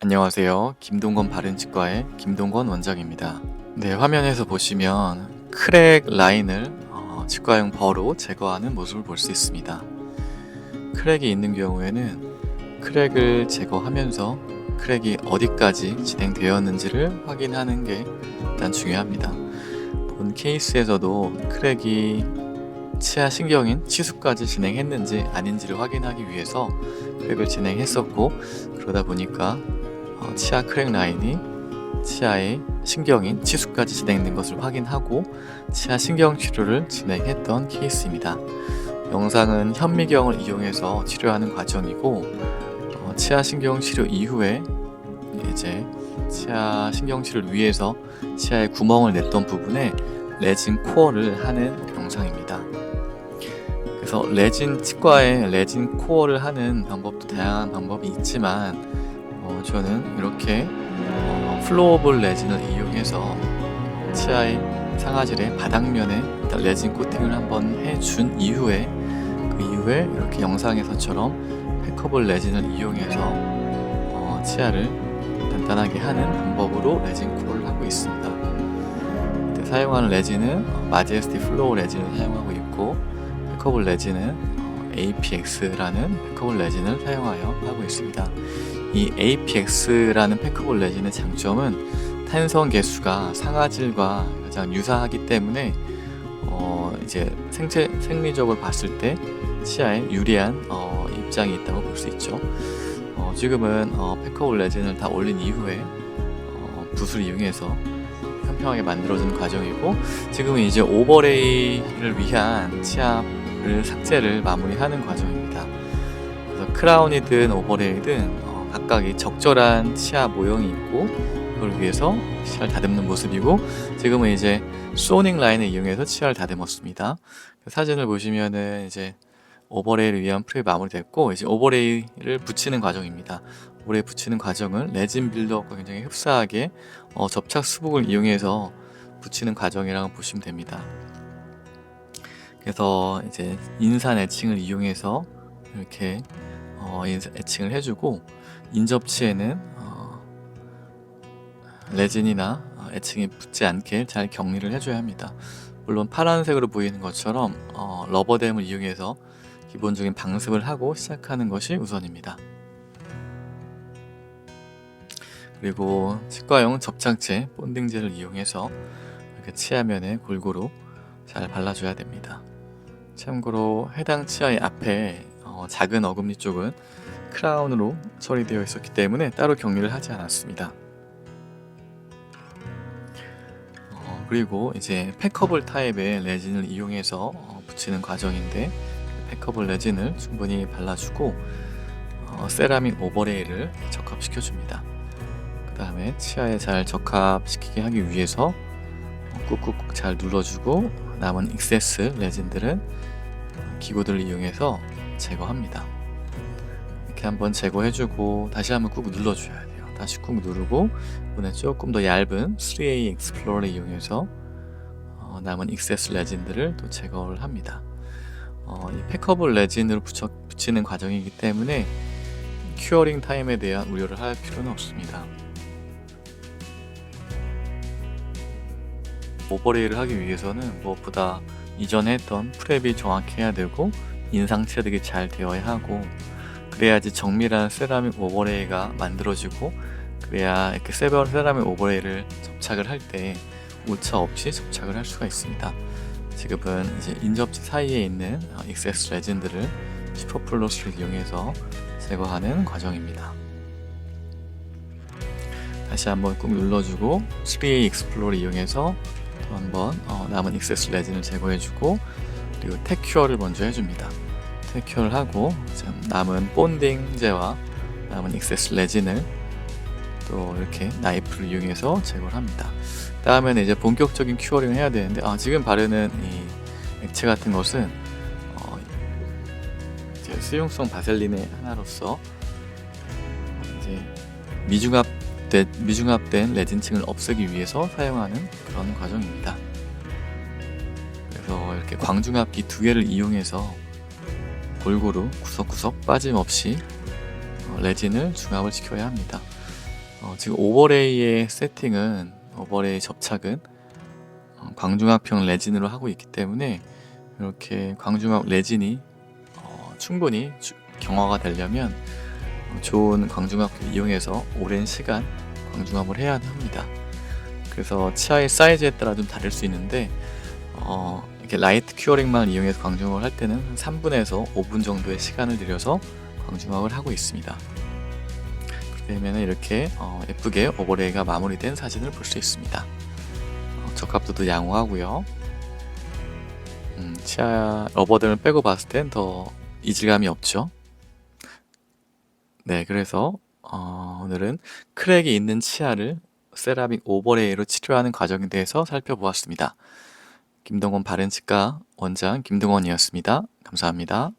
안녕하세요. 김동건 바른치과의 김동건 원장입니다. 네, 화면에서 보시면 크랙 라인을 어, 치과용 버로 제거하는 모습을 볼 수 있습니다. 크랙이 있는 경우에는 크랙을 제거하면서 크랙이 어디까지 진행되었는지를 확인하는 게 일단 중요합니다. 본 케이스에서도 크랙이 치아 신경인 치수까지 진행했는지 아닌지를 확인하기 위해서 크랙을 진행했었고 그러다 보니까 어, 치아 크랙 라인이 치아의 신경인 치수까지 진행된 것을 확인하고 치아 신경 치료를 진행했던 케이스입니다. 영상은 현미경을 이용해서 치료하는 과정이고 어, 치아 신경 치료 이후에 이제 치아 신경 치료를 위해서 치아에 구멍을 냈던 부분에 레진 코어를 하는 영상입니다. 그래서 레진 치과에 레진 코어를 하는 방법도 다양한 방법이 있지만 어, 저는 이렇게 어, 플로어볼 레진을 이용해서 치아의 상아질의 바닥면에 레진 코팅을 한번 해준 이후에 그 이후에 이렇게 영상에서처럼 패커볼 레진을 이용해서 어, 치아를 단단하게 하는 방법으로 레진 코어를 하고 있습니다. 이때 사용하는 레진은 어, 마제스티 플로어 레진을 사용하고 있고 패커볼 레진은 어, APX라는 패커볼 레진을 사용하여 하고 있습니다. 이 APX라는 패커볼 레진의 장점은 탄성 개수가 상아질과 가장 유사하기 때문에 어 이제 생체 생리적으로 봤을 때 치아에 유리한 어 입장이 있다고 볼 수 있죠. 어 지금은 어 패커볼 레진을 다 올린 이후에 어 붓을 이용해서 평평하게 만들어진 과정이고 지금은 이제 오버레이를 위한 치아를 삭제를 마무리하는 과정입니다. 그래서 크라운이든 오버레이든 어, 각각이 적절한 치아 모형이 있고 그걸 위해서 치아를 다듬는 모습이고 지금은 이제 소닝 라인을 이용해서 치아를 다듬었습니다. 그 사진을 보시면은 이제 오버레이를 위한 프레이 마무리됐고 이제 오버레이를 붙이는 과정입니다. 오버레이 붙이는 과정은 레진 빌드업과 굉장히 흡사하게 어, 접착 수복을 이용해서 붙이는 과정이라고 보시면 됩니다. 그래서 이제 인산 애칭을 이용해서 이렇게 어, 애칭을 해주고 인접치에는 어, 레진이나 어, 애칭이 붙지 않게 잘 격리를 해줘야 합니다. 물론 파란색으로 보이는 것처럼 어, 러버댐을 이용해서 기본적인 방습을 하고 시작하는 것이 우선입니다. 그리고 치과용 접착제, 본딩젤을 이용해서 이렇게 치아면에 골고루 잘 발라줘야 됩니다. 참고로 해당 치아의 앞에 어, 작은 어금니 쪽은 크라운으로 처리되어 있었기 때문에 따로 격리를 하지 않았습니다. 어, 그리고 이제 패커블 타입의 레진을 이용해서 어, 붙이는 과정인데 패커블 레진을 충분히 발라주고 어, 세라믹 오버레이를 적합시켜 줍니다. 그 다음에 치아에 잘 적합시키게 하기 위해서 어, 꾹꾹 잘 눌러주고 남은 익세스 레진들은 기구들을 이용해서 제거합니다. 이렇게 한번 제거해주고 다시 한번 꾹 눌러줘야 돼요. 다시 꾹 누르고 이번에 조금 더 얇은 3A 익스플로러를 이용해서 어, 남은 익세스 레진들을 또 제거를 합니다. 어, 이 패커블 레진으로 붙여, 붙이는 과정이기 때문에 큐어링 타임에 대한 우려를 할 필요는 없습니다. 오버레이를 하기 위해서는 무엇보다 이전에 했던 프랩이 정확해야 되고 인상 체득이 잘 되어야 하고 그래야지 정밀한 세라믹 오버레이가 만들어지고 그래야 이렇게 세별 세라믹 오버레이를 접착을 할 때 오차 없이 접착을 할 수가 있습니다. 지금은 이제 인접지 사이에 있는 어, 익세스 레진들을 슈퍼플러스를 이용해서 제거하는 과정입니다. 다시 한번 꾹 눌러주고 3A 익스플로를 이용해서 또 한번 어, 남은 익세스 레진을 제거해주고 그리고 테큐어를 먼저 해줍니다. 테큐어를 하고 남은 본딩제와 남은 익세스 레진을 또 이렇게 나이프를 이용해서 제거를 합니다. 다음에는 이제 본격적인 큐어링을 해야 되는데 아, 지금 바르는 이 액체 같은 것은 어, 이제 수용성 바셀린의 하나로서 이제 미중합된 미중합된 레진층을 없애기 위해서 사용하는 그런 과정입니다. 그래서 이렇게 광중압기 두 개를 이용해서 골고루 구석구석 빠짐없이 어, 레진을 중합을 시켜야 합니다. 어, 지금 오버레이의 세팅은 오버레이 접착은 어, 광중압형 레진으로 하고 있기 때문에 이렇게 광중압 레진이 어, 충분히 주- 경화가 되려면 어, 좋은 광중압을 이용해서 오랜 시간 광중압을 해야 합니다. 그래서 치아의 사이즈에 따라 좀 다를 수 있는데 어, 이렇게 라이트 큐어링만 이용해서 광중압을 할 때는 한 3분에서 5분 정도의 시간을 들여서 광중압을 하고 있습니다. 그러면 이렇게 어, 예쁘게 오버레이가 마무리된 사진을 볼 수 있습니다. 어, 적합도도 양호하고요. 음, 치아 러버들을 빼고 봤을 땐 더 이질감이 없죠. 네, 그래서 어, 오늘은 크랙이 있는 치아를 세라믹 오버레이로 치료하는 과정에 대해서 살펴보았습니다. 김동원 바른치과 원장 김동원이었습니다. 감사합니다.